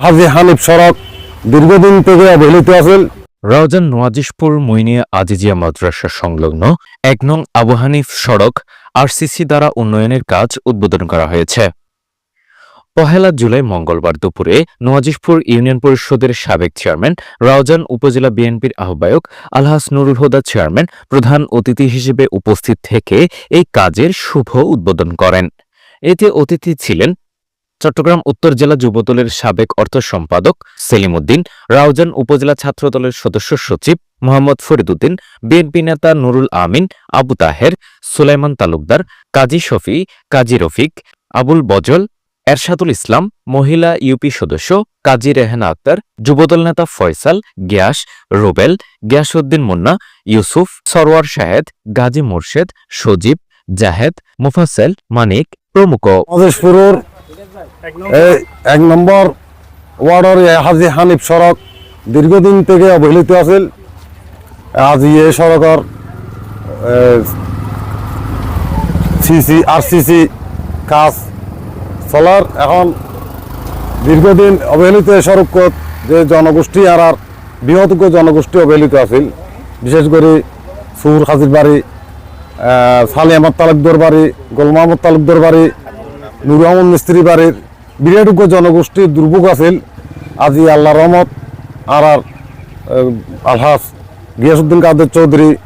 হাজি হানিফ সড়ক দীর্ঘদিন থেকে অবহেলিত আছিল রাউজান নোয়াজিশপুর মইনিয়া আজিজিয়া মাদ্রাসা সংলগ্ন এক নং আবু হানিফ সড়ক আরসিসি দ্বারা উন্নয়নের কাজ উদ্বোধন করা হয়েছে। পহেলা জুলাই মঙ্গলবার দুপুরে নোয়াজিশপুর ইউনিয়ন পরিষদের সাবেক চেয়ারম্যান, রাউজান উপজেলা বিএনপির আহ্বায়ক আলহাস নুরুল হুদা চেয়ারম্যান, প্রধান অতিথি হিসেবে উপস্থিত থেকে এই কাজের শুভ উদ্বোধন করেন। এতে অতিথি ছিলেন চট্টগ্রাম উত্তর জেলা যুবদলের সাবেক অর্থ সম্পাদক সেলিম উদ্দিন রাউজান উপজেলা ছাত্রদলের সদস্য সচিব মোহাম্মদ ফরিদুদ্দিন, বিএনপি নেতা নুরুল আমিন, আবু তাহের, সুলাইমান তালুকদার, কাজী শফি, কাজী রফিক, আবুল বজল, এরশাদুল ইসলাম, মহিলা ইউপি সদস্য, কাজী রেহানা আক্তার, যুবদল নেতা ফয়সাল, গ্যাস, রুবেল, গিয়াসউদ্দিন মুন্না, ইউসুফ, সরওয়ার শাহেদ, গাজী মোর্শেদ, সজীব, জাহেদ, মুফাসেল, মানিক প্রমুখ। এক নম্বর ওয়ার্ডের হাজি হানিফ সড়ক দীর্ঘদিন থেকে অবহেলিত আছিল। আজি এই সড়কের সিসি আর সিসি কাজ চলার এখন দীর্ঘদিন অবহেলিত এই সড়কত যে জনগোষ্ঠী আর আর বৃহৎ জনগোষ্ঠী অবহেলিত আছিল। বিশেষ করে সুর, হাজির বাড়ি সালি আহমদ তালুকদার বাড়ি গোলম আহমদ তালুকদার বাড়ি নুর আহমদ মিস্ত্রি বাড়ির বিরাটুকু জনগোষ্ঠীর দুর্ভোগ আছিল। আজি আল্লাহ রহমত আর আর আলহাস গিয়াসুদ্দিন কাদের চৌধুরী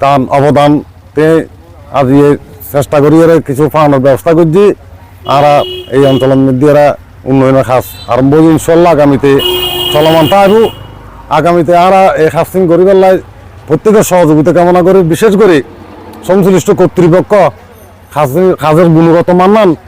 তার অবদান তে আজি চেষ্টা করি এরা কিছু ফান্ডের ব্যবস্থা করছি। আর এই অঞ্চলের মধ্যে এরা উন্নয়নের কাজ আরম্ভ হইছে ইনশাল্লাহ আগামীতে চলমান থাকব। আগামীতে আর এই কাজটি করি পেলাই প্রত্যেকের সহযোগিতা কামনা করি। বিশেষ করে সংশ্লিষ্ট কর্তৃপক্ষ কাজের গুণগত মান চেস-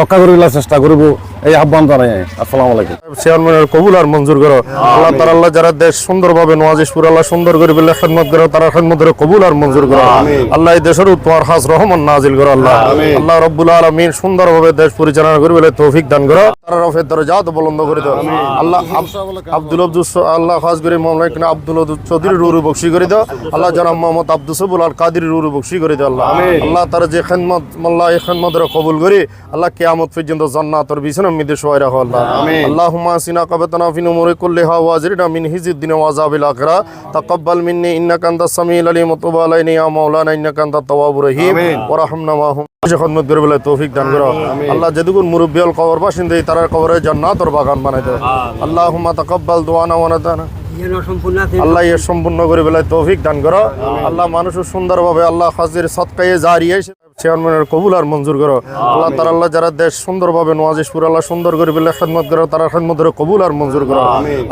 রক্ষা করবার চেষ্টা করব। এই আহ্বান জানাই আসসালামু আলাইকুম। চেয়ারম্যানের কবুল আর মঞ্জুর করো। আল্লাহ তার আল্লাহ যারা দেশ সুন্দরভাবে নওয়াজিশপুর আল্লাহ সুন্দর করে বলে খেদমত করো তারা খেদমতের কবুল আর মঞ্জুর করো। আল্লাহ এই দেশের তোমার হাস রহমান নাজিল করো আল্লাহ। আল্লাহ রব্বুল আলমিন সুন্দরভাবে দেশ পরিচালনা করে বলে তৌফিক দান করো। তারা রফের দরে যাও তো বলন্দ করে দাও। আল্লাহ আব- আব্দুল আব্দুল স- আল্লাহ খাস করে মামলা আব্দুল চৌধুরী রুরু বকশি করে দাও। আল্লাহ জনাব মোহাম্মদ আব্দুল সবুল আল কাদির রুরু বকশি করে দাও আল্লাহ। আল্লাহ তারা যে খেদমত আল্লাহ এই খেদমতের কবুল করি আল্লাহ কিয়ামত পর্যন্ত জান্নাতর বিছানা মুরব্বী আল্লাহ কবর বাসিন্দা কবরের জন্য বাগান বানাই দেয় আল্লাহ। তকব্বাল দোয়ানা আল্লাহ এর সম্পূর্ণ করে বেলায় তৌফিক দান করো। আল্লাহ মানুষের সুন্দরভাবে আল্লাহ হাজির সৎকাইয়ে জারিয়ে চেয়ারম্যানের কবুল আর মঞ্জুর করো। আল্লাহ তার আল্লাহ যারা দেশ সুন্দরভাবে নোয়াজিসপুর আল্লাহ সুন্দর করে বলে খেদমত করো তারা খেদমতের কবুল আর মঞ্জুর করো।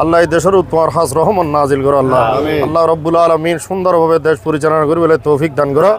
আল্লাহ এই দেশের তোমার হাস রহমান নাজিল করো আল্লাহ। আল্লাহ রব্বুল আলমিন সুন্দরভাবে দেশ পরিচালনা করে বলে তৌফিক দান করো।